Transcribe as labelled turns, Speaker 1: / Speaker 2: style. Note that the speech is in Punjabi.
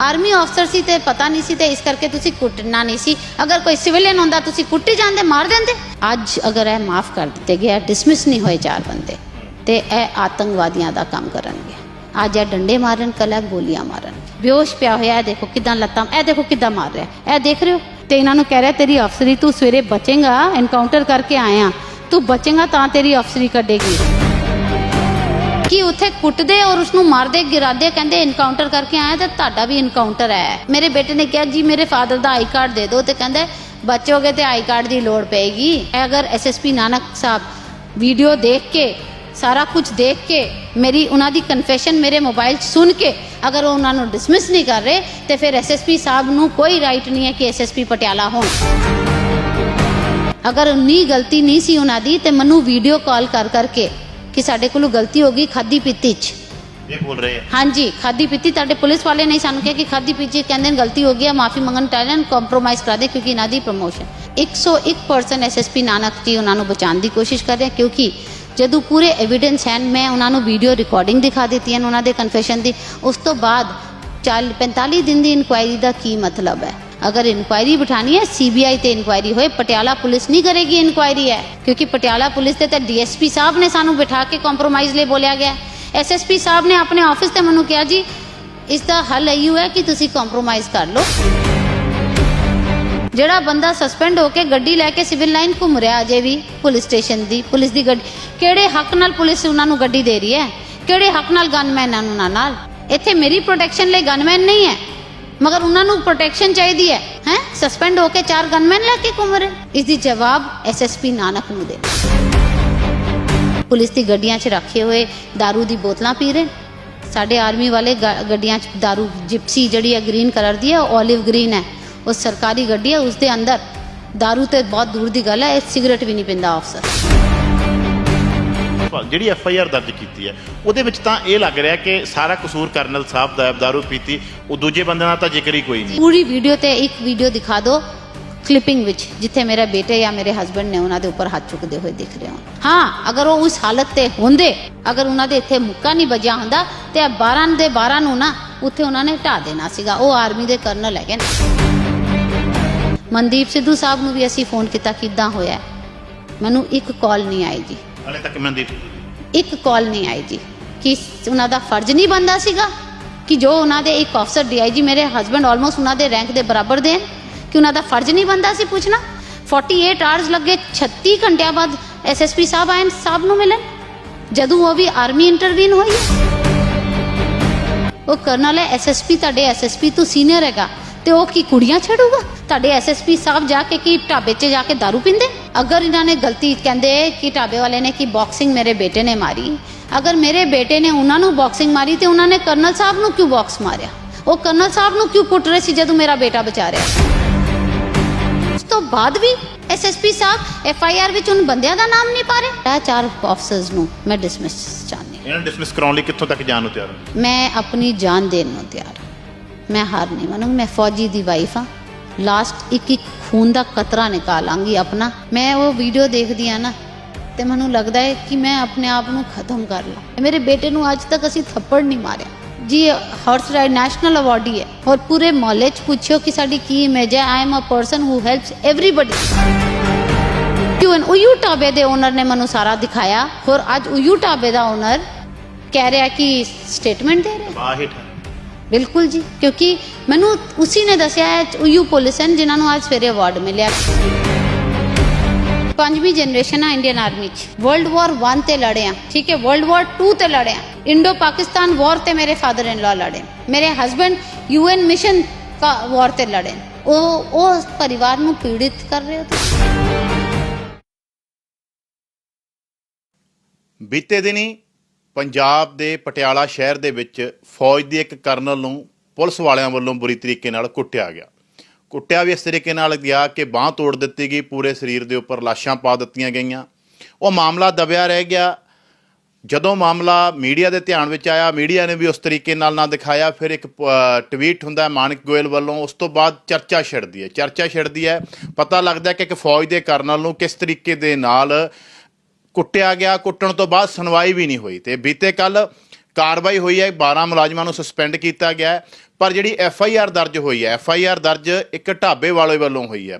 Speaker 1: ਆਰਮੀ ਅਫਸਰ ਸੀ ਤੇ ਪਤਾ ਨਹੀਂ ਸੀ ਤੇ ਇਸ ਕਰਕੇ ਤੁਸੀਂ ਕੁੱਟਣਾ ਨਹੀਂ ਸੀ। ਅਗਰ ਕੋਈ ਸਿਵਲੀਅਨ ਹੁੰਦਾ, ਤੁਸੀਂ ਕੁੱਟੀ ਜਾਂਦੇ, ਮਾਰ ਦਿੰਦੇ। ਅੱਜ ਅਗਰ ਇਹ ਮਾਫ ਕਰ ਦਿੱਤੇ ਗਿਆ ਡਿਸਮਿਸ ਨਹੀਂ ਹੋਏ ਚਾਰ ਬੰਦੇ। ਤੇ ਇਹ ਆਤੰਕਵਾਦੀਆਂ ਦਾ ਕੰਮ ਕਰਨਗੇ। ਅੱਜ ਇਹ ਡੰਡੇ ਮਾਰਨ ਕਲਾ ਗੋਲੀਆਂ ਮਾਰਨ। ਬੇਹੋਸ਼ ਪਿਆ ਹੋਇਆ, ਇਹ ਦੇਖੋ ਕਿਦਾਂ ਲੱਤਾਂ, ਇਹ ਦੇਖੋ ਕਿਦਾਂ ਮਾਰ ਰਿਹਾ। ਇਹ ਦੇਖ ਰਹੇ ਹੋ? ਤੇ ਇਹਨਾਂ ਨੂੰ ਕਹਿ ਰਿਹਾ, ਤੇਰੀ ਅਫਸਰੀ ਤੂੰ ਸਵੇਰੇ ਬਚੇਗਾ ਐਨਕਾਊਂਟਰ ਕਰਕੇ ਆਇਆ। ਤੂੰ ਬਚੇਗਾ ਤਾਂ ਤੇਰੀ ਅਫਸਰੀ ਕੱਢੇਗੀ। ਕਿ ਉੱਥੇ ਕੁੱਟਦੇ ਔਰ ਉਸ ਨੂੰ ਮਾਰਦੇ, ਗਿਰਾਦੇ, ਕਹਿੰਦੇ ਇਨਕਾਊਂਟਰ ਕਰਕੇ ਆਇਆ ਤੇ ਤੁਹਾਡਾ ਵੀ ਇਨਕਾਊਂਟਰ ਹੈ। ਮੇਰੇ ਬੇਟੇ ਨੇ ਕਿਹਾ, ਜੀ, ਮੇਰੇ ਫਾਦਰ ਦਾ ਆਈ ਕਾਰਡ ਦੇ ਦਿਓ। ਤੇ ਕਹਿੰਦੇ ਬੱਚੋਗੇ ਤੇ ਆਈ ਕਾਰਡ ਦੀ ਲੋੜ ਪਏਗੀ। ਅਗਰ ਐਸਐਸਪੀ ਨਾਨਕ ਸਾਹਿਬ ਵੀਡੀਓ ਦੇਖ ਕੇ, ਸਾਰਾ ਕੁਝ ਦੇਖ ਕੇ, ਮੇਰੀ ਉਹਨਾਂ ਦੀ ਕਨਫੈਸ਼ਨ ਮੇਰੇ ਮੋਬਾਈਲ 'ਚ ਸੁਣ ਕੇ, ਅਗਰ ਉਹ ਉਹਨਾਂ ਨੂੰ ਡਿਸਮਿਸ ਨਹੀਂ ਕਰ ਰਹੇ, ਤੇ ਫਿਰ ਐਸਐਸਪੀ ਸਾਹਿਬ ਨੂੰ ਕੋਈ ਰਾਈਟ ਨਹੀਂ ਹੈ ਕਿ ਐਸਐਸਪੀ ਪਟਿਆਲਾ ਹੋਣ। ਅਗਰ ਉਨੀ ਗਲਤੀ ਨਹੀਂ ਸੀ ਉਹਨਾਂ ਦੀ, ਤੇ ਮੈਨੂੰ ਵੀਡੀਓ ਕਾਲ ਕਰ ਕਰਕੇ ਕਿ ਸਾਡੇ ਕੋਲੋਂ ਗਲਤੀ ਹੋ ਗਈ ਖਾਦੀ ਪੀਤੀ 'ਚ।
Speaker 2: ਇਹ ਬੋਲ ਰਹੇ ਆ।
Speaker 1: ਹਾਂਜੀ ਖਾਦੀ ਪੀਤੀ ਤੁਹਾਡੇ ਪੁਲਿਸ ਵਾਲੇ ਨੇ ਸਾਨੂੰ ਕਿਹਾ ਕਿ ਖਾਦੀ ਪੀਤੀ ਕਹਿੰਦੇ ਨੇ ਗਲਤੀ ਹੋ ਗਈ ਹੈ ਮਾਫੀ ਮੰਗਣ ਟੈਲੈਂਟ ਕੰਪਰੋਮਾਈਜ਼ ਕਰਾ ਦੇ ਕਿਉਂਕਿ ਇਹਨਾਂ ਦੀ ਪ੍ਰਮੋਸ਼ਨ 101% ਐਸਐਸਪੀ ਨਾਨਕ ਜੀ ਉਹਨਾਂ ਨੂੰ ਬਚਾਉਣ ਦੀ ਕੋਸ਼ਿਸ਼ ਕਰ ਰਿਹਾ ਕਿਉਂਕਿ ਜਦੋਂ ਪੂਰੇ ਐਵੀਡੈਂਸ ਹਨ ਮੈਂ ਉਹਨਾਂ ਨੂੰ ਵੀਡੀਓ ਰਿਕਾਰਡਿੰਗ ਦਿਖਾ ਦਿੱਤੀ ਹਨ ਉਹਨਾਂ ਦੇ ਕਨਫੈਸ਼ਨ ਦੀ ਉਸ ਤੋਂ ਬਾਅਦ 40 45 ਦਿਨ ਦੀ ਇਨਕੁਆਇਰੀ ਦਾ ਕੀ ਮਤਲਬ ਹੈ? ਅਗਰ ਇਨਕੁਆਇਰੀ ਬਿਠਾਣੀ ਹੈ ਸੀਬੀਆਈ ਤੇ ਇਨਕੁਆਇਰੀ ਹੋਏ ਪਟਿਆਲਾ ਪੁਲਿਸ ਨਹੀਂ ਕਰੇਗੀ ਇਨਕੁਆਇਰੀ ਹੈ ਕਿਉਂਕਿ ਪਟਿਆਲਾ ਪੁਲਿਸ ਤੇ ਤਾਂ ਡੀਐਸਪੀ ਸਾਹਿਬ ਨੇ ਸਾਨੂੰ ਬਿਠਾ ਕੇ ਕੰਪਰੋਮਾਈਜ਼ ਲਈ ਬੋਲਿਆ ਗਿਆ ਐਸਐਸਪੀ ਸਾਹਿਬ ਨੇ ਆਪਣੇ ਆਫਿਸ ਤੇ ਮੈਨੂੰ ਕਿਹਾ ਜੀ ਇਸ ਦਾ ਹੱਲ ਇਹੀ ਹੈ ਕਿ ਤੁਸੀਂ ਕੰਪਰੋਮਾਈਜ਼ ਕਰ ਲਓ ਜਿਹੜਾ ਬੰਦਾ ਸਸਪੈਂਡ ਹੋ ਕੇ ਗੱਡੀ ਲੈ ਕੇ ਸਿਵਲ ਲਾਈਨ ਘੁੰਮ ਰਿਹਾ ਅਜੇ ਵੀ ਪੁਲਿਸ ਸਟੇਸ਼ਨ ਦੀ ਪੁਲਿਸ ਦੀ ਗੱਡੀ ਕਿਹੜੇ ਹੱਕ ਨਾਲ ਪੁਲਿਸ ਉਹਨਾਂ ਨੂੰ ਗੱਡੀ ਦੇ ਰਹੀ ਹੈ ਕਿਹੜੇ ਹੱਕ ਨਾਲ ਗਨਮੈਨ ਨੂੰ ਨਾਲ ਨਾਲ ਇੱਥੇ ਮੇਰੀ ਪ੍ਰੋਟੈਕਸ਼ਨ ਲਈ ਗਨਮੈਨ ਨਹੀਂ ਹੈ ਮਗਰ ਉਹਨਾਂ ਨੂੰ ਪ੍ਰੋਟੈਕਸ਼ਨ ਚਾਹੀਦੀ ਹੈ ਹੈ? ਸਸਪੈਂਡ ਹੋ ਕੇ ਚਾਰ ਗਨਮੈਨ ਲੈ ਕੇ ਘੁੰਮ ਰਹੇ। ਇਸ ਦੀ ਜਵਾਬ ਐਸਐਸਪੀ ਨਾਨਕ ਨੂੰ ਦੇ। ਪੁਲਿਸ ਦੀ ਗੱਡੀਆਂ 'ਚ ਰੱਖੇ ਹੋਏ दारू ਦੀ ਬੋਤਲਾਂ ਪੀ ਰਹੇ। ਸਾਡੇ ਆਰਮੀ ਵਾਲੇ ਗੱਡੀਆਂ 'ਚ दारू ਜਿਪਸੀ ਜਿਹੜੀ ਹੈ ਗ੍ਰੀਨ ਕਲਰ ਦੀ ਹੈ 올ਿਵ ਗ੍ਰੀਨ ਹੈ। ਉਹ ਸਰਕਾਰੀ ਗੱਡੀ ਹੈ ਉਸ ਦੇ ਅੰਦਰ दारू ਤੇ ਬਹੁਤ ਦੂਰ ਦੀ ਗੱਲ ਹੈ, ਇਹ ਸਿਗਰਟ ਵੀ ਨਹੀਂ ਪਿੰਦਾ ਅਫਸਰ
Speaker 2: ਜਿਹੜੀ ਐਫ ਆਈ ਆਰ ਦਰਜ ਕੀਤੀ ਹੈ, ਉਹਦੇ ਵਿੱਚ ਤਾਂ ਇਹ ਲੱਗ ਰਿਹਾ ਕਿ ਸਾਰਾ ਕਸੂਰ ਕਰਨਲ ਸਾਹਿਬ ਦਾ ਦਾਰੂ ਪੀਤੀ, ਉਹ ਦੂਜੇ ਬੰਦੇ ਦਾ ਤਾਂ ਜ਼ਿਕਰ ਹੀ ਕੋਈ ਨਹੀਂ।
Speaker 1: ਪੂਰੀ ਵੀਡੀਓ ਤੇ ਇੱਕ ਵੀਡੀਓ ਦਿਖਾ ਦਿਓ ਕਲਿੱਪਿੰਗ ਵਿੱਚ, ਜਿੱਥੇ ਮੇਰੇ ਬੇਟੇ ਜਾਂ ਮੇਰੇ ਹਸਬੰਡ ਨੇ ਉਹਨਾਂ ਦੇ ਉੱਪਰ ਹੱਥ ਚੁੱਕਦੇ ਹੋਏ ਦਿਖ ਰਹੇ ਹੋਣ। ਹਾਂ, ਅਗਰ ਉਹ ਉਸ ਹਾਲਤ ਤੇ ਹੁੰਦੇ, ਅਗਰ ਉਹਨਾਂ ਦੇ ਇੱਥੇ ਮੁੱਕਾ ਨਹੀਂ ਵੱਜਿਆ ਹੁੰਦਾ, ਤੇ 12 ਦੇ 12 ਨੂੰ ਨਾ ਉੱਥੇ ਉਹਨਾਂ ਨੇ ਢਾ ਦੇਣਾ ਸੀਗਾ। ਉਹ ਆਰਮੀ ਦੇ ਕਰਨਲ ਹੈਗੇ ਨੇ। ਮਨਦੀਪ ਸਿੱਧੂ ਸਾਹਿਬ ਨੂੰ ਵੀ ਅਸੀਂ ਫੋਨ ਕੀਤਾ, ਕਿੱਦਾਂ ਹੋਇਆ? ਮੈਨੂੰ ਇੱਕ ਕਾਲ ਨਹੀਂ ਆਈ ਜੀ।
Speaker 2: ਹਲੇ ਤੱਕ ਮਨਦੀਪ
Speaker 1: ਇੱਕ ਕਾਲ ਨਹੀਂ ਆਈ ਜੀ। ਕਿ ਉਹਨਾਂ ਦਾ ਫਰਜ਼ ਨਹੀਂ ਬੰਦਾ ਸੀਗਾ ਕਿ ਜੋ ਉਹਨਾਂ ਦੇ ਇੱਕ ਅਫਸਰ ਡੀਆਈਜੀ ਮੇਰੇ ਹਸਬੰਡ ਆਲਮੋਸਟ ਉਹਨਾਂ ਦੇ ਰੈਂਕ ਦੇ ਬਰਾਬਰ ਦੇ ਹਨ ਕਿ ਉਹਨਾਂ ਦਾ ਫਰਜ਼ ਨਹੀਂ ਬੰਦਾ ਸੀ ਪੁੱਛਣਾ। 48 ਆਵਰਸ ਲੱਗੇ 36 ਘੰਟਿਆਂ ਬਾਅਦ ਐਸਐਸਪੀ ਸਾਹਿਬ ਆਏ ਸਾਹਿਬ ਨੂੰ ਮਿਲਣ ਜਦੋਂ ਉਹ ਵੀ ਆਰਮੀ ਇੰਟਰਵੀਨ ਹੋਈ ਹੈ। ਉਹ ਕਰਨਲ ਹੈ ਐਸਐਸਪੀ ਤੁਹਾਡੇ ਐਸਐਸਪੀ ਤੋਂ ਸੀਨੀਅਰ ਹੈਗਾ। ਤੇ ਉਹ ਕੀ ਕੁੜੀਆਂ ਛੱਡੂਗਾ ਤੁਹਾਡੇ ਐਸਐਸਪੀ ਸਾਹਿਬ ਜਾ ਕੇ ਕੀ ਢਾਬੇ 'ਚ ਜਾ ਕੇ दारू ਪੀਂਦੇ ਅਗਰ ਇਹਨਾਂ ਨੇ ਗਲਤੀ ਕਹਿੰਦੇ ਕਿ ਢਾਬੇ ਵਾਲੇ ਨੇ ਕਿ ਬਾਕਸਿੰਗ ਮੇਰੇ ਬੇਟੇ ਨੇ ਮਾਰੀ ਅਗਰ ਮੇਰੇ ਬੇਟੇ ਨੇ ਉਹਨਾਂ ਨੂੰ ਬਾਕਸਿੰਗ ਮਾਰੀ ਤੇ ਉਹਨਾਂ ਨੇ ਕਰਨਲ ਸਾਹਿਬ ਨੂੰ ਕਿਉਂ ਬਾਕਸ ਮਾਰਿਆ ਉਹ ਕਰਨਲ ਸਾਹਿਬ ਨੂੰ ਕਿਉਂ ਕੁੱਟ ਰਹੇ ਸੀ ਜਦੋਂ ਮੇਰਾ ਬੇਟਾ ਬਚਾ ਰਿਹਾ? ਉਸ ਤੋਂ ਬਾਅਦ ਵੀ ਐਸਐਸਪੀ ਸਾਹਿਬ ਐਫਆਈਆਰ ਵਿੱਚ ਉਹਨਾਂ ਬੰਦਿਆਂ ਦਾ ਨਾਮ ਨਹੀਂ ਪਾ ਰਹੇ ਚਾਰ ਆਫਸਰਸ ਨੂੰ ਮੈਂ ਡਿਸਮਿਸ ਚਾਹੁੰਦੀ ਹਾਂ।
Speaker 2: ਇਹਨਾਂ ਡਿਸਮਿਸ ਕਰਾਉਣ ਲਈ ਕਿੱਥੋਂ ਤੱਕ ਜਾਣ ਨੂੰ ਤਿਆਰ ਹੋ
Speaker 1: ਮੈਂ ਆਪਣੀ ਜਾਨ ਦੇਣ ਨੂੰ ਤਿਆਰ ਹਾਂ। ਮੈਂ ਹਾਰ ਨਹੀਂ ਮੰਨੂੰਗੀ, ਮੈਂ ਫੌਜੀ ਦੀ ਵਾਈਫ ਹਾਂ। ਲਾਸਟ ਇੱਕ ਇੱਕ ਖੂਨ ਦਾ ਕਤਰਾ ਨਿਕਾਲਾਂਗੀ ਆਪਣਾ। ਮੈਂ ਉਹ ਵੀਡੀਓ ਦੇਖਦੀ ਆ ਨਾ, ਤੇ ਮੈਨੂੰ ਲੱਗਦਾ ਹੈ ਕਿ ਮੈਂ ਆਪਣੇ ਆਪ ਨੂੰ ਖਤਮ ਕਰ ਲਾਂ। ਮੇਰੇ ਬੇਟੇ ਨੂੰ ਅੱਜ ਤੱਕ ਅਸੀਂ ਥੱਪੜ ਨਹੀਂ ਮਾਰਿਆ। ਜੀ ਹਾਰਸ ਰਾਈਡ ਨੈਸ਼ਨਲ ਅਵਾਰਡੀ ਹੈ ਔਰ ਪੂਰੇ ਮਹੱਲੇ 'ਚ ਪੁੱਛਿਓ ਕਿ ਸਾਡੀ ਕੀ ਇਮੇਜ ਹੈ। I am a person who helps everybody ਕਿਉਂ ਉਯੂ ਢਾਬੇ ਦੇ ਓਨਰ ਨੇ ਮੈਨੂੰ ਸਾਰਾ ਦਿਖਾਇਆ। ਔਰ ਅੱਜ ਉਯੂ ਢਾਬੇ ਦਾ ਓਨਰ ਕਹਿ ਰਿਹਾ ਕਿ ਸਟੇਟਮੈਂਟ ਦੇ ਰਿਹਾ।
Speaker 2: ਬਾਹਿਠ
Speaker 1: ਬਿਲਕੁਲ ਜੀ, ਕਿਉਂਕਿ ਮੈਨੂੰ ਉਸੀ ਨੇ ਦੱਸਿਆ ਹੈ ਉਯੂ ਪੁਲਿਸ ਜਿਨ੍ਹਾਂ ਨੂੰ ਅੱਜ ਸਵੇਰੇ ਅਵਾਰਡ ਮਿਲਿਆ। ਪੰਜਵੀਂ ਜਨਰੇਸ਼ਨ ਆ ਇੰਡੀਅਨ ਆਰਮੀ ਚ। ਵਰਲਡ ਵਾਰ 1 ਤੇ ਲੜੇ ਆ, ਠੀਕ ਹੈ ਵਰਲਡ ਵਾਰ 2 ਤੇ ਲੜੇ ਆ। ਇੰਡੋ ਪਾਕਿਸਤਾਨ ਵਾਰ ਤੇ ਮੇਰੇ ਫਾਦਰ ਇਨ ਲਾ ਲੜੇ ਮੇਰੇ ਹਸਬੰਡ ਯੂਐਨ ਮਿਸ਼ਨ ਵਾਰ ਤੇ ਲੜੇ। ਉਹ ਉਹ ਪਰਿਵਾਰ ਨੂੰ ਪੀੜਿਤ ਕਰ ਰਹੇ ਹੋ ਤੁਸੀਂ
Speaker 2: ਬੀਤੇ ਦਿਨੀ ਪੰਜਾਬ ਦੇ ਪਟਿਆਲਾ ਸ਼ਹਿਰ ਦੇ ਵਿੱਚ ਫੌਜ ਦੀ ਇੱਕ ਕਰਨਲ ਨੂੰ ਪੁਲਿਸ ਵਾਲਿਆਂ ਵੱਲੋਂ ਬੁਰੀ ਤਰੀਕੇ ਨਾਲ ਕੁੱਟਿਆ ਗਿਆ। ਕੁੱਟਿਆ ਵੀ ਇਸ ਤਰੀਕੇ ਨਾਲ ਗਿਆ ਕਿ ਬਾਹ ਤੋੜ ਦਿੱਤੀ ਗਈ, ਪੂਰੇ ਸਰੀਰ ਦੇ ਉੱਪਰ ਲਾਸ਼ਾਂ ਪਾ ਦਿੱਤੀਆਂ ਗਈਆਂ। ਉਹ ਮਾਮਲਾ ਦਬਿਆ ਰਹਿ ਗਿਆ। ਜਦੋਂ ਮਾਮਲਾ ਮੀਡੀਆ ਦੇ ਧਿਆਨ ਵਿੱਚ ਆਇਆ, ਮੀਡੀਆ ਨੇ ਵੀ ਉਸ ਤਰੀਕੇ ਨਾਲ ਨਾ ਦਿਖਾਇਆ। ਫਿਰ ਇੱਕ ਟਵੀਟ ਹੁੰਦਾ ਹੈ ਮਾਨਕ ਗੋਇਲ ਵੱਲੋਂ, ਉਸ ਤੋਂ ਬਾਅਦ ਚਰਚਾ ਛਿੜਦੀ ਹੈ। ਚਰਚਾ ਛਿੜਦੀ ਹੈ। ਪਤਾ ਲੱਗਦਾ ਕਿ ਇੱਕ ਫੌਜ ਦੇ ਕਰਨਲ ਨੂੰ ਕਿਸ ਤਰੀਕੇ ਦੇ ਨਾਲ ਕੁੱਟਿਆ ਗਿਆ, ਕੁੱਟਣ ਤੋਂ ਬਾਅਦ ਸੁਣਵਾਈ ਵੀ ਨਹੀਂ ਹੋਈ ਤੇ ਬੀਤੇ ਕੱਲ ਕਾਰਵਾਈ ਹੋਈ ਹੈ 12 ਮੁਲਾਜ਼ਮਾਂ ਨੂੰ ਸਸਪੈਂਡ ਕੀਤਾ ਗਿਆ ਹੈ, ਪਰ ਜਿਹੜੀ ਐਫ ਆਈ ਆਰ ਦਰਜ ਹੋਈ ਹੈ ਐਫ ਆਈ ਆਰ ਦਰਜ ਇੱਕ ਢਾਬੇ ਵਾਲੇ ਵੱਲੋਂ ਹੋਈ ਹੈ।